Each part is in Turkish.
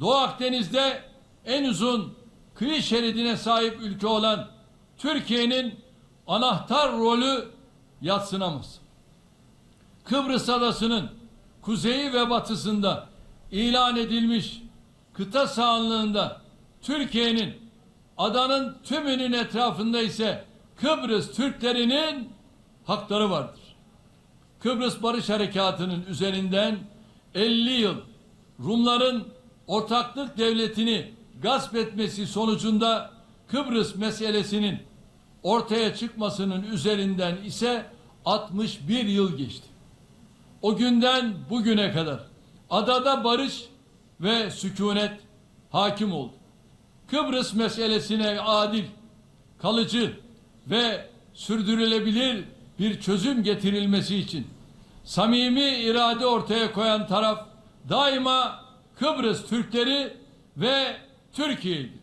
Doğu Akdeniz'de en uzun kıyı şeridine sahip ülke olan Türkiye'nin anahtar rolü yatsınamaz. Kıbrıs adasının kuzeyi ve batısında ilan edilmiş kıta sahanlığında Türkiye'nin adanın tümünün etrafında ise Kıbrıs Türklerinin hakları vardır. Kıbrıs Barış Harekatı'nın üzerinden 50 yıl Rumların ortaklık devletini gasp etmesi sonucunda Kıbrıs meselesinin ortaya çıkmasının üzerinden ise 61 yıl geçti. O günden bugüne kadar adada barış ve sükunet hakim oldu. Kıbrıs meselesine adil, kalıcı ve sürdürülebilir bir çözüm getirilmesi için samimi irade ortaya koyan taraf daima Kıbrıs Türkleri ve Türkiye'ydi.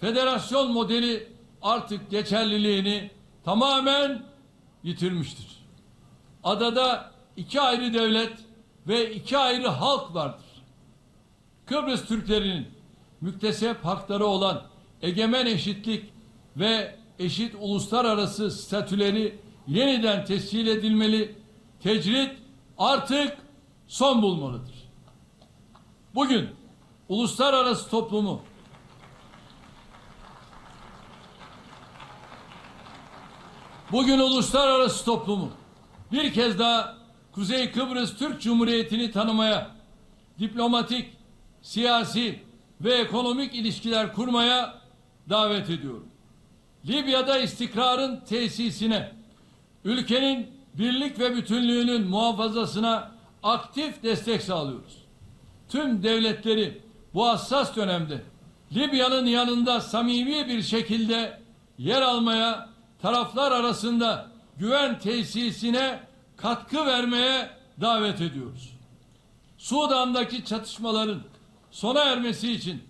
Federasyon modeli artık geçerliliğini tamamen yitirmiştir. Adada iki ayrı devlet ve iki ayrı halk vardır. Kıbrıs Türklerinin müktesep hakları olan egemen eşitlik ve eşit uluslararası statüleri yeniden tescil edilmeli, tecrit artık son bulmalıdır. Bugün uluslararası toplumu bugün uluslararası toplumu bir kez daha Kuzey Kıbrıs Türk Cumhuriyeti'ni tanımaya, diplomatik, siyasi ve ekonomik ilişkiler kurmaya davet ediyorum. Libya'da istikrarın tesisine, ülkenin birlik ve bütünlüğünün muhafazasına aktif destek sağlıyoruz. Tüm devletleri bu hassas dönemde Libya'nın yanında samimi bir şekilde yer almaya, taraflar arasında güven tesisine katkı vermeye davet ediyoruz. Sudan'daki çatışmaların sona ermesi için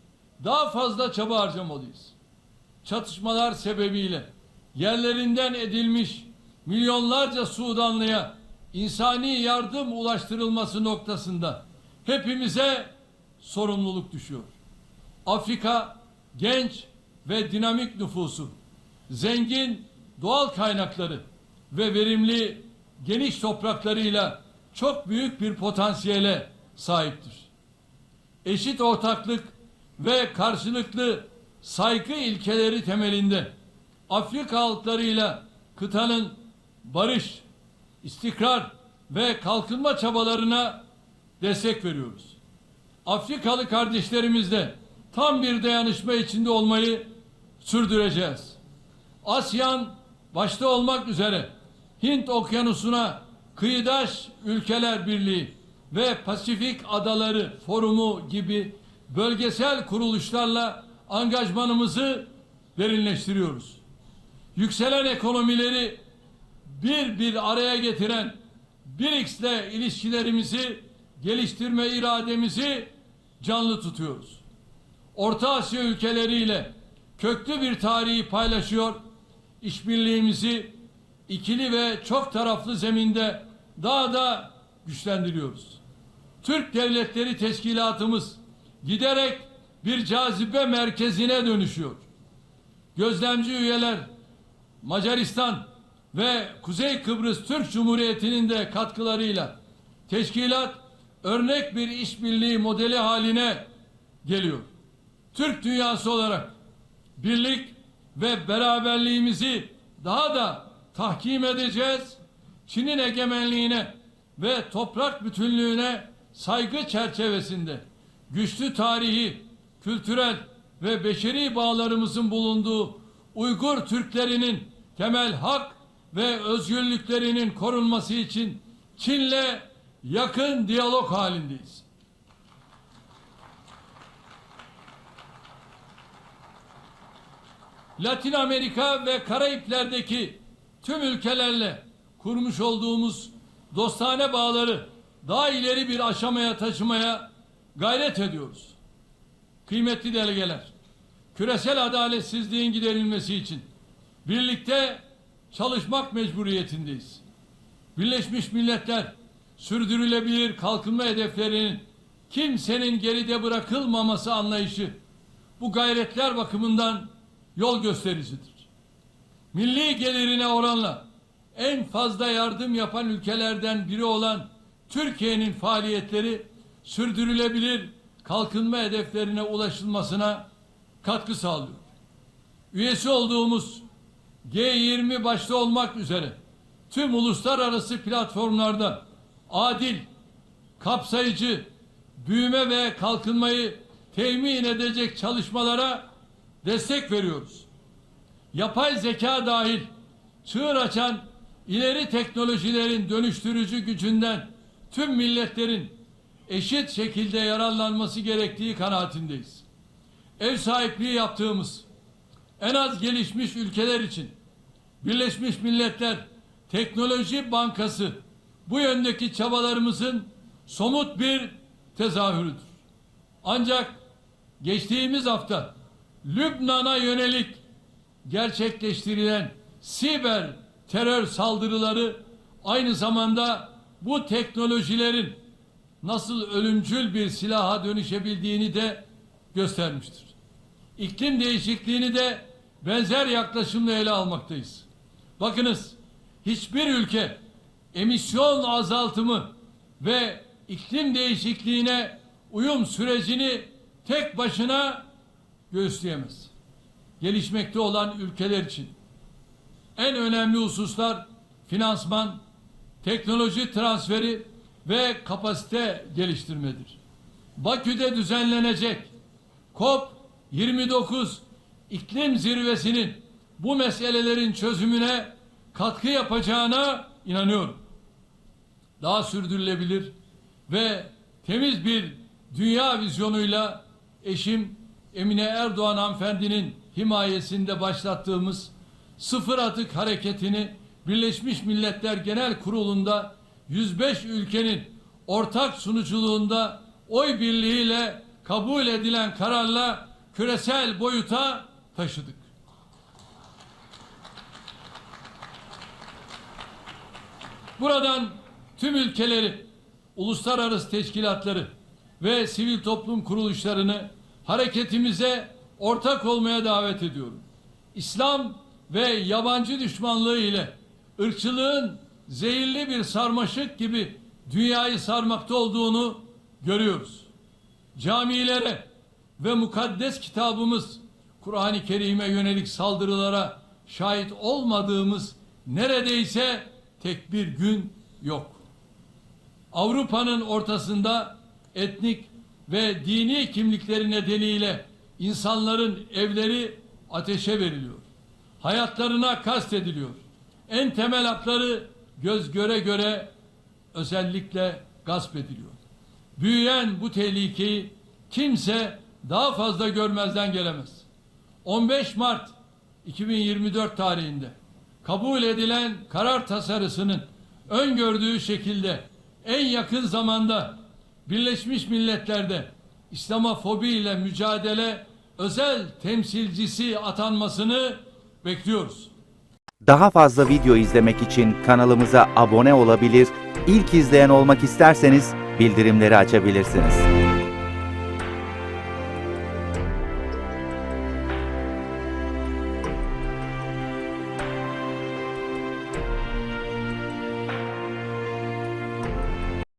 daha fazla çaba harcamalıyız. Çatışmalar sebebiyle yerlerinden edilmiş milyonlarca Sudanlıya insani yardım ulaştırılması noktasında hepimize sorumluluk düşüyor. Afrika genç ve dinamik nüfusu, zengin doğal kaynakları ve verimli geniş topraklarıyla çok büyük bir potansiyele sahiptir. Eşit ortaklık ve karşılıklı saygı ilkeleri temelinde Afrika halklarıyla kıtanın barış, istikrar ve kalkınma çabalarına destek veriyoruz. Afrikalı kardeşlerimizle tam bir dayanışma içinde olmayı sürdüreceğiz. ASEAN başta olmak üzere Hint Okyanusu'na kıyıdaş ülkeler birliği ve Pasifik Adaları Forumu gibi bölgesel kuruluşlarla angajmanımızı derinleştiriyoruz. Yükselen ekonomileri bir bir araya getiren BRICS ile ilişkilerimizi geliştirme irademizi canlı tutuyoruz. Orta Asya ülkeleriyle köklü bir tarihi paylaşıyor, işbirliğimizi ikili ve çok taraflı zeminde daha da güçlendiriyoruz. Türk Devletleri Teşkilatımız giderek bir cazibe merkezine dönüşüyor. Gözlemci üyeler Macaristan ve Kuzey Kıbrıs Türk Cumhuriyeti'nin de katkılarıyla teşkilat örnek bir işbirliği modeli haline geliyor. Türk dünyası olarak birlik ve beraberliğimizi daha da tahkim edeceğiz. Çin'in egemenliğine ve toprak bütünlüğüne saygı çerçevesinde güçlü tarihi, kültürel ve beşeri bağlarımızın bulunduğu Uygur Türklerinin temel hak ve özgürlüklerinin korunması için Çin'le yakın diyalog halindeyiz. Latin Amerika ve Karayipler'deki tüm ülkelerle kurmuş olduğumuz dostane bağları daha ileri bir aşamaya taşımaya gayret ediyoruz. Kıymetli delegeler, küresel adaletsizliğin giderilmesi için birlikte çalışmak mecburiyetindeyiz. Birleşmiş Milletler sürdürülebilir kalkınma hedeflerinin kimsenin geride bırakılmaması anlayışı bu gayretler bakımından yol göstericidir. Milli gelirine oranla en fazla yardım yapan ülkelerden biri olan Türkiye'nin faaliyetleri sürdürülebilir kalkınma hedeflerine ulaşılmasına katkı sağlıyor. Üyesi olduğumuz G20 başta olmak üzere tüm uluslararası platformlarda adil, kapsayıcı, büyüme ve kalkınmayı temin edecek çalışmalara destek veriyoruz. Yapay zeka dahil çığır açan ileri teknolojilerin dönüştürücü gücünden tüm milletlerin eşit şekilde yararlanması gerektiği kanaatindeyiz. Ev sahipliği yaptığımız en az gelişmiş ülkeler için Birleşmiş Milletler Teknoloji Bankası bu yöndeki çabalarımızın somut bir tezahürüdür. Ancak geçtiğimiz hafta Lübnan'a yönelik gerçekleştirilen siber terör saldırıları aynı zamanda bu teknolojilerin nasıl ölümcül bir silaha dönüşebildiğini de göstermiştir. İklim değişikliğini de benzer yaklaşımla ele almaktayız. Bakınız hiçbir ülke emisyon azaltımı ve iklim değişikliğine uyum sürecini tek başına göğüsleyemez. Gelişmekte olan ülkeler için en önemli hususlar finansman, teknoloji transferi ve kapasite geliştirmedir. Bakü'de düzenlenecek COP 29 iklim zirvesinin bu meselelerin çözümüne katkı yapacağına inanıyorum. Daha sürdürülebilir ve temiz bir dünya vizyonuyla eşim Emine Erdoğan hanımefendinin himayesinde başlattığımız sıfır atık hareketini Birleşmiş Milletler Genel Kurulu'nda 105 ülkenin ortak sunuculuğunda oy birliğiyle kabul edilen kararla küresel boyuta taşıdık. Buradan tüm ülkeleri, uluslararası teşkilatları ve sivil toplum kuruluşlarını hareketimize ortak olmaya davet ediyorum. İslam ve yabancı düşmanlığı ile ırkçılığın zehirli bir sarmaşık gibi dünyayı sarmakta olduğunu görüyoruz. Camilere ve mukaddes kitabımız Kur'an-ı Kerim'e yönelik saldırılara şahit olmadığımız neredeyse tek bir gün yok. Avrupa'nın ortasında etnik ve dini kimlikleri nedeniyle insanların evleri ateşe veriliyor. Hayatlarına kastediliyor. En temel hakları göz göre göre özellikle gasp ediliyor. Büyüyen bu tehlikeyi kimse daha fazla görmezden gelemez. 15 Mart 2024 tarihinde kabul edilen karar tasarısının öngördüğü şekilde en yakın zamanda Birleşmiş Milletler'de İslamofobi ile mücadele özel temsilcisi atanmasını bekliyoruz. Daha fazla video izlemek için kanalımıza abone olabilir, ilk izleyen olmak isterseniz bildirimleri açabilirsiniz.